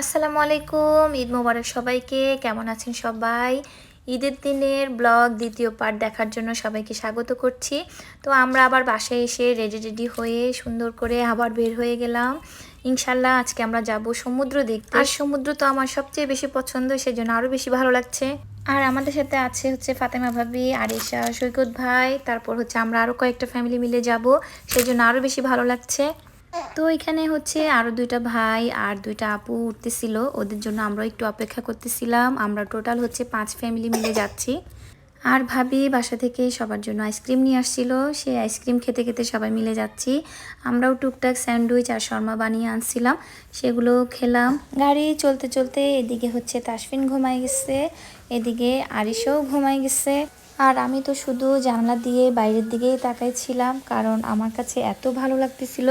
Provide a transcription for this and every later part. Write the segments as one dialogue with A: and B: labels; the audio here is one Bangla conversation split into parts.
A: আসসালামু আলাইকুম, ঈদ মোবারক সবাইকে। কেমন আছেন সবাই? ঈদের দিনের ব্লগ, দ্বিতীয় পার্ট দেখার জন্য সবাইকে স্বাগত করছি। তো আমরা আবার বাসায় এসে রেডি রেডি হয়ে সুন্দর করে আবার বের হয়ে গেলাম। ইনশাল্লাহ আজকে আমরা যাব সমুদ্র দেখতে। আর সমুদ্র তো আমার সবচেয়ে বেশি পছন্দ, সেজন্য আরও বেশি ভালো লাগছে। আর আমাদের সাথে আছে হচ্ছে ফাতেমা ভাবি, আরিশা, সৈকত ভাই, তারপর হচ্ছে আমরা আরও কয়েকটা ফ্যামিলি মিলে যাব সেই জন্য আরও বেশি ভালো লাগছে। তো এখানে হচ্ছে আরও দুইটা ভাই আর দুইটা আপু উঠতেছিল, ওদের জন্য আমরা একটু অপেক্ষা করতেছিলাম, আমরা টোটাল হচ্ছে পাঁচ ফ্যামিলি মিলে যাচ্ছি। আর ভাবি বাসা থেকে সবার জন্য আইসক্রিম নিয়ে আসছিল। সেই আইসক্রিম খেতে খেতে সবাই মিলে যাচ্ছি। আমরাও টুকটাক স্যান্ডউইচ আর শর্মা বানিয়ে আনছিলাম। সেগুলো খেলাম। গাড়ি চলতে চলতে এদিকে হচ্ছে তাসফিন ঘুমাই গেছে। এদিকে আরিশও ঘুমাই গেছে। আর আমি তো শুধু জানলা দিয়ে বাইরের দিকেই তাকাইছিলাম, কারণ আমার কাছে এত ভালো লাগতেছিল।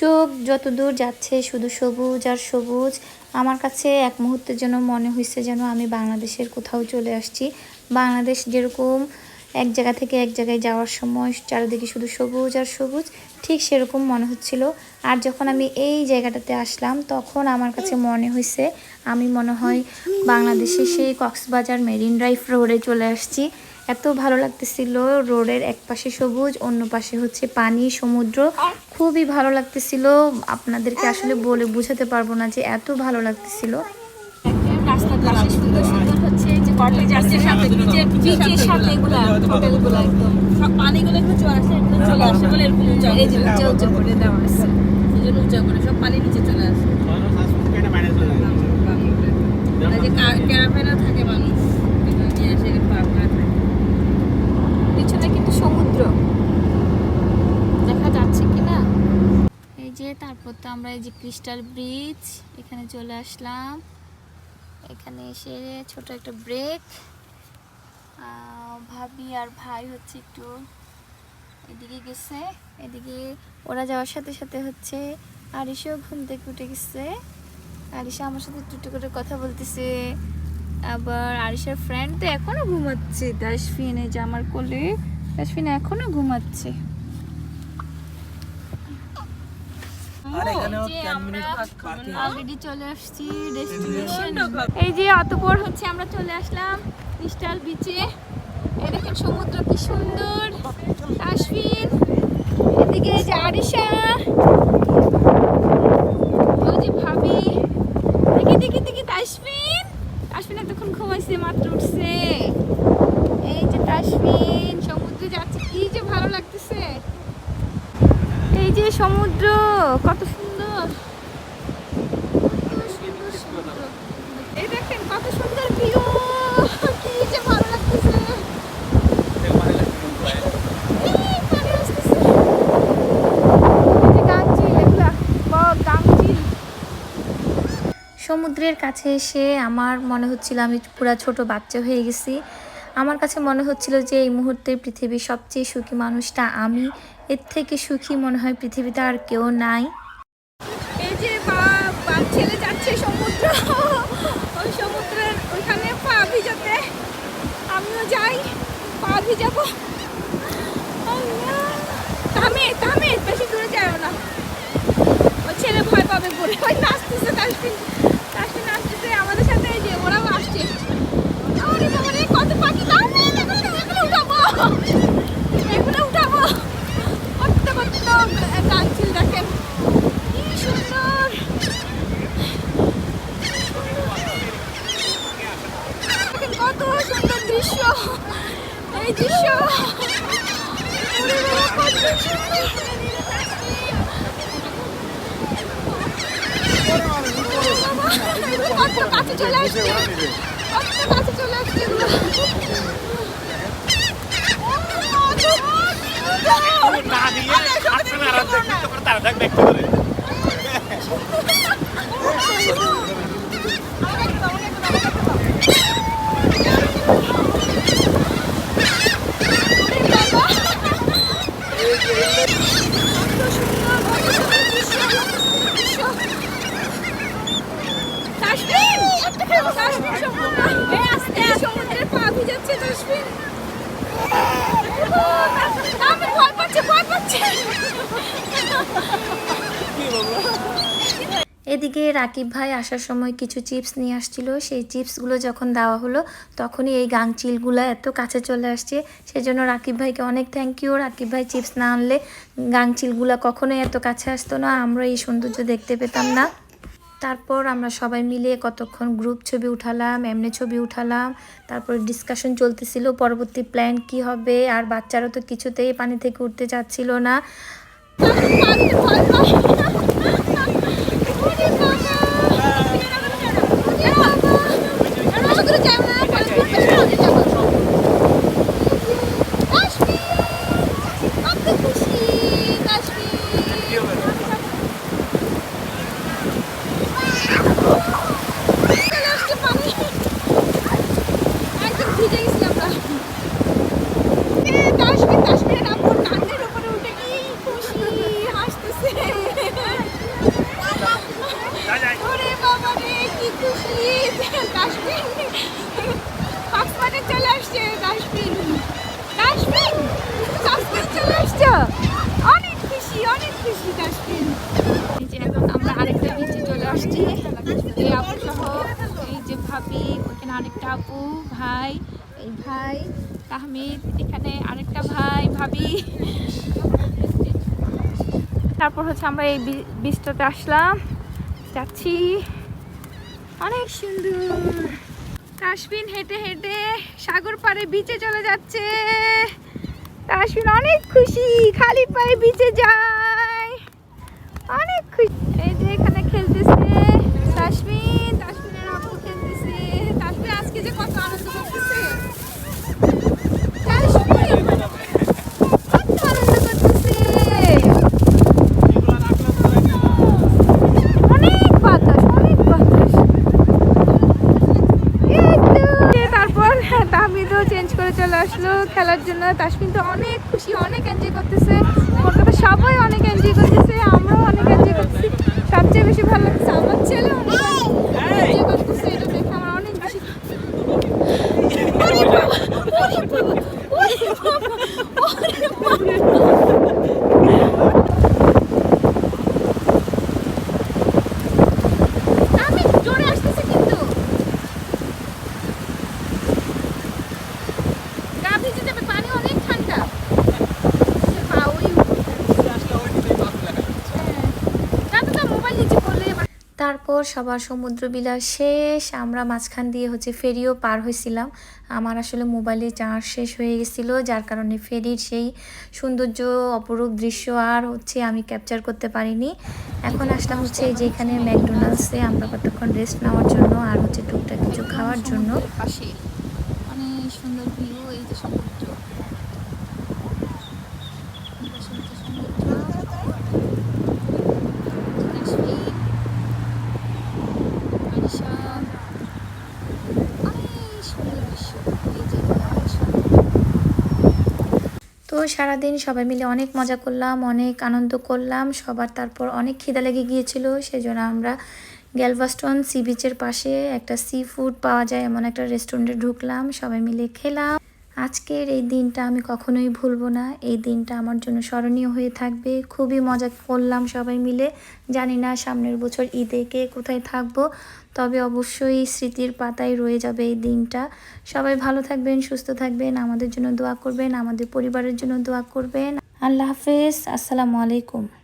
A: চোখ যত দূর যাচ্ছে শুধু সবুজ আর সবুজ। আমার কাছে এক মুহূর্তের জন্য মনে হয়েছে যেন আমি বাংলাদেশের কোথাও চলে আসছি। বাংলাদেশ যেরকম এক জায়গা থেকে এক জায়গায় যাওয়ার সময় চারিদিকে শুধু সবুজ আর সবুজ, ঠিক সেরকম মনে হচ্ছিল। আর যখন আমি এই জায়গাটাতে আসলাম, তখন আমার কাছে মনে হয়েছে, আমি মনে হয় বাংলাদেশে সেই কক্সবাজার মেরিন ড্রাইভ রোডে চলে আসছি। এত ভালো লাগতেছিল, রোডের এক পাশে সবুজ, অন্য পাশে হচ্ছে পানি, সমুদ্র। খুবই ভালো লাগতেছিল। আপনাদেরকে আসলে বলে বোঝাতে পারব না যে এত ভালো লাগতেছিল
B: রাস্তার পাশে সুন্দর সুন্দর হচ্ছে এই যে কটেজের সাথে বিচের বিচের সাথে এগুলা হোটেলগুলো একদম
C: সব পানিগুলো একটু জোয়ার আসে চলে আসে বলে এরকম উঁচা
B: উঁচা উঁচা করে দেওয়া আছে।
C: এই জন্য উঁচা করে সব পানি নিচে চলে আসে। থাকে মানুষ
B: পিছনে কিন্তু সমুদ্র। দেখা যাচ্ছে কি না? এই যে তারপর তো আমরা এই যে ক্রিস্টাল ব্রিজ এখানে চলে আসলাম। এখানে এসে ছোট একটা ব্রেক ভাবি আর ভাই হচ্ছে একটু এদিকে গেছে। এদিকে ওরা যাওয়ার সাথে সাথে হচ্ছে আরিশও ঘুম থেকে উঠে গেছে। আরিসা আমার সাথে একটু করে কথা বলতেছে। আবার আরিশার ফ্রেন্ড তো এখনও ঘুমাচ্ছে। এই যে আমার কোলে দাসফিন এখনও ঘুমাচ্ছে অলরেডি চলে আসছি ডেস্টিনেশন এই যে অতপর হচ্ছে আমরা চলে আসলাম ক্রিস্টাল বিচে এই দেখেন সমুদ্র কি সুন্দর। কাশ্মীর এদিকে যে আরিশা ওই যে ভাবি দেখি দেখি দেখি তাসফিন তাসফিন এতক্ষণ ঘুমাইছে মাত্র উঠছে এই যে তাসফিন সমুদ্রে যাচ্ছে কি যে ভালো লাগতেছে এই যে সমুদ্র কত সুন্দর কত সুন্দর সমুদ্র। এই দেখেন কত সুন্দর ভিউ কি যে ভালো লাগতেছে এই, পানি আসতেছে। এই যে গাংচিল এগুলা, বক, গাংচিল।
A: সমুদ্রের কাছে এসে আমার মনে হচ্ছিল আমি পুরা ছোট বাচ্চা হয়ে গেছি। আমার কাছে মনে হচ্ছিল যে এই মুহূর্তে পৃথিবীর সবচেয়ে সুখী মানুষটা আমি। এর থেকে সুখী মনে হয় পৃথিবীতে আর কেউ নাই।
B: এই যে ছেলে যাচ্ছে সমুদ্র। ওই সমুদ্রের ওইখানে পা ভিজাতে। আমিও যাই, পা ভিজাবো। আল্লাহ। থামে বেশি দূরে যাও না। ছেলে ভয় পাবে পরে ওই নাচতেছে তাসফিন তাসফিন নাচতেছে আমাদের সাথে এই যে ওরাও আসছে আরে বাবা রে, কত পাখি থামে এগুলো এগুলো উঠাবো এগুলো উঠাবো কত কত গাছছিল দেখেন কি সুন্দর দেখেন কত সুন্দর দৃশ্য এই দৃশ্য ওরে বাবা, কত সুন্দর। বাবা, এগুলো কত কাছে চলে আসছে কাছে চলে আসছে এগুলো। সমুদ্রের
A: এদিকে রাকিব ভাই আসার সময় কিছু চিপস নিয়ে আসছিল। সেই চিপসগুলো যখন দেওয়া হলো, তখনই এই গাংচিলগুলো এত কাছে চলে আসছে। সেজন্য রাকিব ভাইকে অনেক থ্যাংক ইউ রাকিব ভাই চিপস না আনলে গাংচিলগুলো কখনোই এত কাছে আসতো না। আমরা এই সৌন্দর্য দেখতে পেতাম না। তারপর আমরা সবাই মিলে কতক্ষণ গ্রুপ ছবি উঠালাম, এমনি ছবি উঠালাম। তারপর ডিসকাশন চলতেছিল পরবর্তী প্ল্যান কি হবে। আর বাচ্চারা তো কিছুতেই পানি থেকে উঠতে চাচ্ছিল না
B: পানিতে ভয় পায়। ওরে বাবা। ওরে বাবা। আর আশা করি যাও না, পানি পড়বে না, আমি যাব। কাশ্মীর। কত খুশি, কাশ্মীর। চলে আসছে পানি। একদম ভিজে গেছি আমরা। এ, কাশ্মীর, কাশ্মীরের আব্বুর কাঁধের উপরে উঠে কি খুশি, হাসতেছে। ওরে বাবা রে, কি খুশি, কাশ্মীর। কক্সবাজারে চলে আসছে কাশ্মীর। কাশ্মীর, কাশ্মীর চলে আসছো? অনেক খুশি, অনেক খুশি যে এখন আমরা আরেকটা বিচে চলে আসছি। এই আপু সহ এই যে ভাবি ওখানে আরেকটা আপু ভাই এই ভাই তাহমিদ এখানে আরেকটা ভাই ভাবি। তারপর হচ্ছে আমরা এই বি- বীজটাতে আসলাম। যাচ্ছি। অনেক সুন্দর। তাসবিন হেঁটে হেঁটে সাগর পাড়ে বিচে চলে যাচ্ছে। তাসবিন অনেক খুশি খালি পায়ে বিচে যায় অনেক খুশি এই যে এখানে খেলতেছে তাসবিন তাসবিনের আপু খেলতেছে তাসবিন আজকে যে কত আনন্দ করতেছে তাসবিন কত আনন্দ করতেছে অনেক বাতাস অনেক বাতাস এই তো। তারপর তাহমিদও চেঞ্জ করে চলে আসলো খেলার জন্য। তাসমিন তো অনেক খুশি, অনেক এনজয় করতেছে। আমার কথা সবাই অনেক এনজয় করতেছে, আমরাও অনেক এনজয় করতেছি। সবচেয়ে বেশি ভালো লাগছে আমার ছেলে অনেক এনজয় করতেছে এটা দেখে আমার অনেক বেশি ওরে বাবা, ওরে বাবা, ওরে বাবা, ওরে বাবা। আমি জোরে আসতেছে কিন্তু গা ভিজে যাবে পানি অনেক ঠান্ডা পা ওই হ্যাঁ। দাদা মোবাইল নিচে করলে এবার
A: তারপর সবার সমুদ্র বিলাস শেষ, আমরা মাঝখান দিয়ে হচ্ছে ফেরিও পার হয়েছিলাম। আমার আসলে মোবাইলে চার্জ শেষ হয়ে গেছিল, যার কারণে ফেরির সেই সৌন্দর্য অপরূপ দৃশ্য আর হচ্ছে আমি ক্যাপচার করতে পারিনি। এখন আসলাম হচ্ছে যে এখানে ম্যাকডোনাল্ডসে আমরা কতক্ষণ রেস্ট নেওয়ার জন্য আর হচ্ছে টুকটাক কিছু খাওয়ার জন্য।
B: পাশে অনেক সুন্দর ভিউ এই যে সমুদ্র এই পাশে হচ্ছে সমুদ্র কাশ্মীর আরিশা অনেক সুন্দর দৃশ্য এই যে অনেক সুন্দর।
A: তো সারাদিন সবাই মিলে অনেক মজা করলাম, অনেক আনন্দ করলাম, সবার তারপর অনেক খিদা লেগে গিয়েছিল, সেজন্য আমরা গ্যালভাস্টন সি বিচের পাশে একটা সি ফুড পাওয়া যায়, এমন একটা রেস্টুরেন্টে ঢুকলাম, সবাই মিলে খেলাম। আজকের এই দিনটা আমি কখনোই ভুলবো না। এই দিনটা আমার জন্য স্মরণীয় হয়ে থাকবে। খুবই মজা করলাম সবাই মিলে। জানি না সামনের বছর ঈদে কে কোথায় থাকব, তবে অবশ্যই স্মৃতির পাতায় রয়ে যাবে এই দিনটা। সবাই ভালো থাকবেন, সুস্থ থাকবেন, আমাদের জন্য দোয়া করবেন, আমাদের পরিবারের জন্য দোয়া করবেন। আল্লাহ হাফেজ, আসসালামু আলাইকুম।